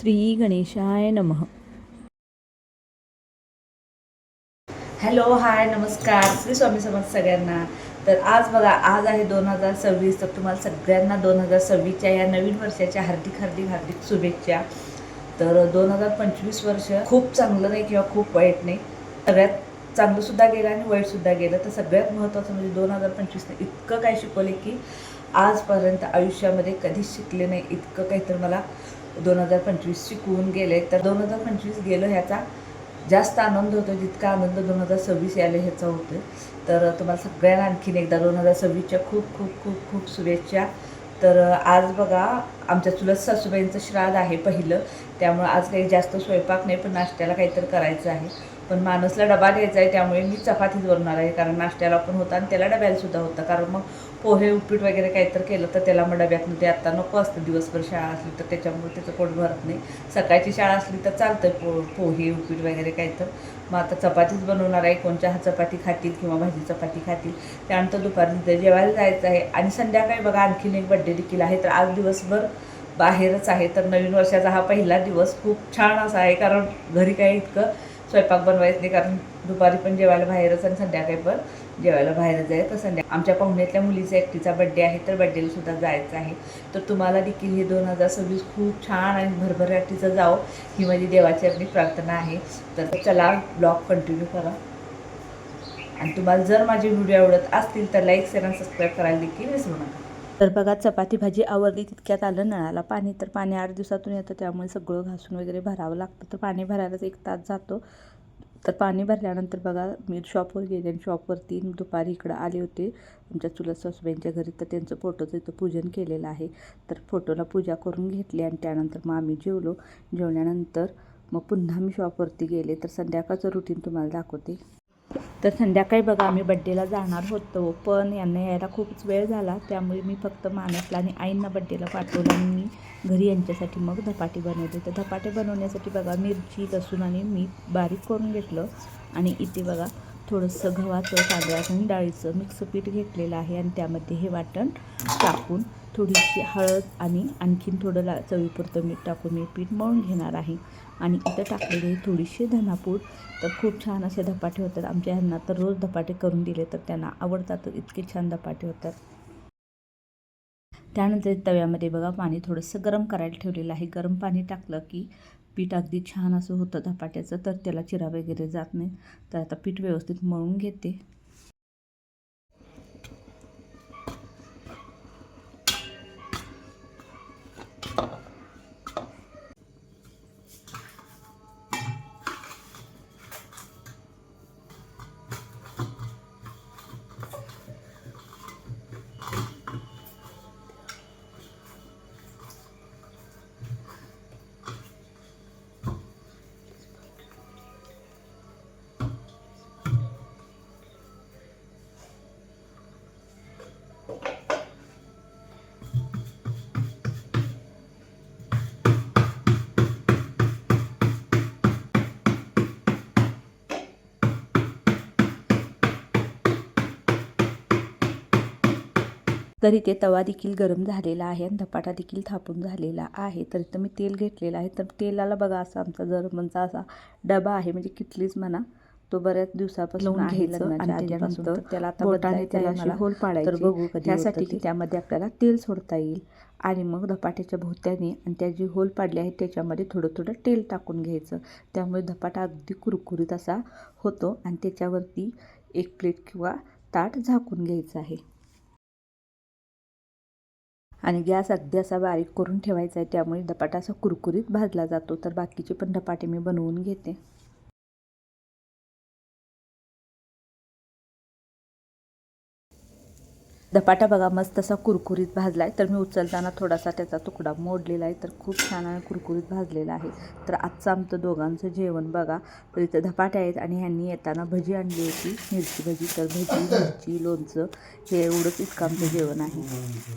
श्री गणेशाय नमः. Hello hi नमस्कार. श्री स्वामी समज सगळ्यांना. तर आज बघा आज आहे दोन हजार सव्वीस तर तुम्हाला सगळ्यांना दोन हजार सव्वीसच्या या नवीन वर्षाच्या हार्दिक हार्दिक हार्दिक शुभेच्छा. तर दोन हजार पंचवीस वर्ष खूप चांगलं नाही किंवा खूप वाईट नाही. सगळ्यात चांगलं सुद्धा गेलं आणि वाईट सुद्धा गेलं. तर सगळ्यात महत्त्वाचं म्हणजे दोन हजार पंचवीसने इतकं काय शिकवले की आजपर्यंत आयुष्यामध्ये कधीच शिकले नाही. इतकं काहीतरी मला दोन हजार पंचवीस शिकवून गेले तर दोन हजार पंचवीस गेलं ह्याचा जास्त आनंद होतो जितका आनंद दोन हजार सव्वीस यायला ह्याचा होतो तर तुम्हाला सगळ्यांना आणखीन एकदा दोन हजार सव्वीसच्या खूप खूप खूप खूप शुभेच्छा. तर आज बघा आमच्या चुलत सासूबाईंचं श्राद्ध आहे पहिलं त्यामुळं आज काही जास्त स्वयंपाक नाही पण नाश्त्याला काहीतरी करायचं आहे. पण माणूसला डबा द्यायचा आहे त्यामुळे मी चपातीच बनवणार आहे कारण नाश्त्याला पण होता आणि त्याला डब्याला सुद्धा होता. कारण मग पोहे उपीट वगैरे काहीतरी केलं तर त्याला मग डब्यातनं ते आत्ता नको असतं. दिवसभर शाळा असली तर त्याच्यामुळे त्याचं पोट भरत नाही. सकाळची शाळा असली तर चालतं पो पोहे उपीट वगैरे काही तर. मग आता चपातीच बनवणार आहे. कोणच्या हा चपाती खातील किंवा भाजी चपाती खातील त्यानंतर दुपारी. जेवायला जायचं आहे. आणि संध्याकाळी बघा आणखीन एक बड्डे देखील आहे. तर आज दिवसभर बाहेरच आहे. तर नवीन वर्षाचा हा पहिला दिवस खूप छान असा आहे. कारण घरी काही इतकं स्वयंपाक बनवायचं नाही कारण दुपारी पण जेवायला बाहेरच आणि संध्याकाळी पण जेवायला बाहेरच आहे. तर संध्या आमच्या पाहुण्यातल्या मुलीचा एकटीचा बड्डे आहे तर बड्डेला सुद्धा जायचं आहे. तर तुम्हाला देखील हे दोन हजार सव्वीस खूप छान आणि भरभराटीचं जावं ही माझी देवाची आपली प्रार्थना आहे. तर चला ब्लॉग कंटिन्यू करा. आणि तुम्हाला जर माझे व्हिडिओ आवडत असतील तर लाईक शेअर आणि सबस्क्राईब करायला देखील विसरू नका. तर बघा चपाती भाजी आवडली तितक्यात आलं नळाला पाणी. तर पाणी आठ दिवसातून येतं त्यामुळे सगळं घासून वगैरे भरावं लागतं. तर पाणी भरायलाच एक तास जातो. तर पाणी भरल्यानंतर बघा मी शॉपवर गेले आणि शॉपवरती दुपारी इकडं आले होते. आमच्या चुलत सासूबाईंच्या घरी तर त्यांचं फोटोचं इथं पूजन केलेलं आहे. तर फोटोला पूजा करून घेतली आणि त्यानंतर मग आम्ही जेवलो. जेवल्यानंतर मग पुन्हा मी शॉपवरती गेले. तर संध्याकाळचं रुटीन तुम्हाला दाखवते. तर संध्याकाळी बघा आम्ही बड्डेला जाणार होतो. पण यांना यायला खूपच वेळ झाला. त्यामुळे मी फक्त मानसला आणि आईंना बड्डेला पाठवलं आणि मी घरी यांच्यासाठी मग धपाटे बनवले. तर धपाटे बनवण्यासाठी बघा मिरची लसूण आणि मी बारीक करून घेतलं. आणि इथे बघा थोडंसं गव्हाचं तांदळाचं आणि डाळीचं मिक्स पीठ घेतलेलं आहे आणि त्यामध्ये हे वाटण टाकून थोडीशी हळद आणि आणखीन थोडं ला चवीपुरतं मीठ टाकून मी पीठ मळून घेणार आहे. आणि इथं टाकलेली थोडीशी धनापूड. तर खूप छान असे धपाटे होतात. आमच्या ह्यांना तर रोज धपाटे करून दिले तर त्यांना आवडतात. इतके छान धपाटे होतात. त्यानंतर तव्यामध्ये बघा पाणी थोडंसं गरम करायला ठेवलेलं आहे. गरम पाणी टाकलं की पीठ अगदी छान असं होतं धपाट्याचं तर त्याला चिरा वगैरे जात नाही. तर आता पीठ व्यवस्थित मळून घेते. तर इथे तवा देखील गरम झालेला आहे आणि धपाटा देखील थापून झालेला आहे तर इथं मी तेल घेतलेलं आहे तर तेलाला बघा असा आमचा जर्मनचा असा डबा आहे म्हणजे किटलीच म्हणा तो बऱ्याच दिवसापासून आहे लग्नाच्या त्याला आता बोटाने त्याला. होल पाडायची. तर बघू त्यासाठी. की त्यामध्ये आपल्याला तेल सोडता येईल आणि मग धपाट्याच्या भोवत्याने आणि त्या जी होल पाडली आहे त्याच्यामध्ये थोडं थोडं तेल टाकून घ्यायचं त्यामुळे धपाटा अगदी कुरकुरीत असा होतो आणि त्याच्यावरती एक प्लेट किंवा ताट झाकून घ्यायचं आहे आणि गॅस अगदी असा बारीक करून ठेवायचा आहे त्यामुळे धपाटा असा कुरकुरीत भाजला जातो. तर बाकीचे पण धपाटे मी बनवून घेते. धपाटा बघा मस्त असा कुरकुरीत भाजला आहे. तर मी उचलताना थोडासा त्याचा तुकडा मोडलेला आहे. तर खूप छान आणि कुरकुरीत भाजलेला आहे. तर आजचं आमचं दोघांचं जेवण बघा. तर इथं धपाटे आहेत आणि ह्यांनी येताना भजी आणली होती. मिरची भजी तर भजी मिरची लोणचं हे एवढंच इतकं आमचं जेवण आहे.